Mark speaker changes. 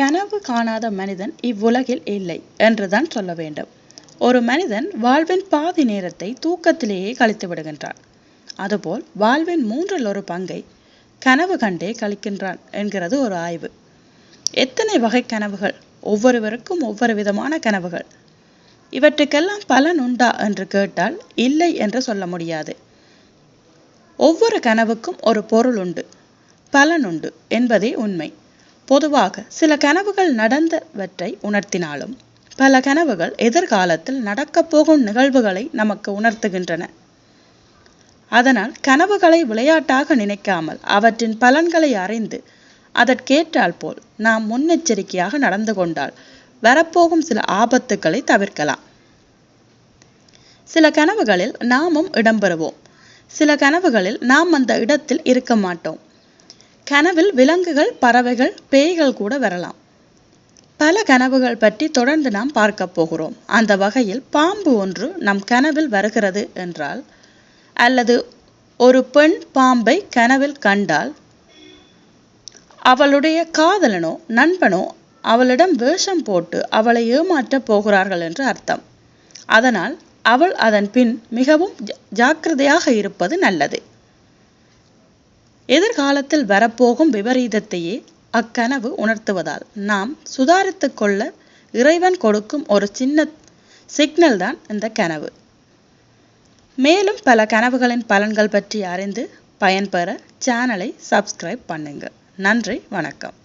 Speaker 1: கனவு காணாத மனிதன் இவ்வுலகில் இல்லை என்றுதான் சொல்ல வேண்டும். ஒரு மனிதன் வாழ்வின் பாதி நேரத்தை தூக்கத்திலேயே கழித்து விடுகின்றான். அதுபோல் வாழ்வின் மூன்றில் ஒரு பங்கை கனவு கண்டே கழிக்கின்றான் என்கிறது ஒரு ஆய்வு. எத்தனை வகை கனவுகள்? ஒவ்வொருவருக்கும் ஒவ்வொரு விதமான கனவுகள். இவற்றுக்கெல்லாம் பலன் உண்டா என்று கேட்டால் இல்லை என்று சொல்ல முடியாது. ஒவ்வொரு கனவுக்கும் ஒரு பொருள் உண்டு பலன் உண்டு என்பதே உண்மை. பொதுவாக சில கனவுகள் நடந்தவற்றை உணர்த்தினாலும் பல கனவுகள் எதிர்காலத்தில் நடக்கப் போகும் நிகழ்வுகளை நமக்கு உணர்த்துகின்றன. அதனால் கனவுகளை விளையாட்டாக நினைக்காமல் அவற்றின் பலன்களை அறிந்து அதற்கேற்றால் போல் நாம் முன்னெச்சரிக்கையாக நடந்து கொண்டால் வரப்போகும் சில ஆபத்துக்களை தவிர்க்கலாம். சில கனவுகளில் நாமும் இடம்பெறுவோம். சில கனவுகளில் நாம் அந்த இடத்தில் இருக்க மாட்டோம். கனவில் விலங்குகள் பறவைகள் பேய்கள் கூட வரலாம். பல கனவுகள் பற்றி தொடர்ந்து நாம் பார்க்க போகிறோம். அந்த வகையில் பாம்பு ஒன்று நம் கனவில் வருகிறது என்றால் அல்லது ஒரு பெண் பாம்பை கனவில் கண்டால் அவளுடைய காதலனோ நண்பனோ அவளிடம் வேஷம் போட்டு அவளை ஏமாற்றப் போகிறார்கள் என்று அர்த்தம். அதனால் அவள் அதன் பின் மிகவும் ஜாக்கிரதையாக இருப்பது நல்லது. எதிர்காலத்தில் வரப்போகும் விபரீதத்தையே அக்கனவு உணர்த்துவதால் நாம் சுதாரித்து கொள்ள இறைவன் கொடுக்கும் ஒரு சின்ன சிக்னல் தான் இந்த கனவு. மேலும் பல கனவுகளின் பலன்கள் பற்றி அறிந்து பயன்பெற சேனலை சப்ஸ்கிரைப் பண்ணுங்க. நன்றி வணக்கம்.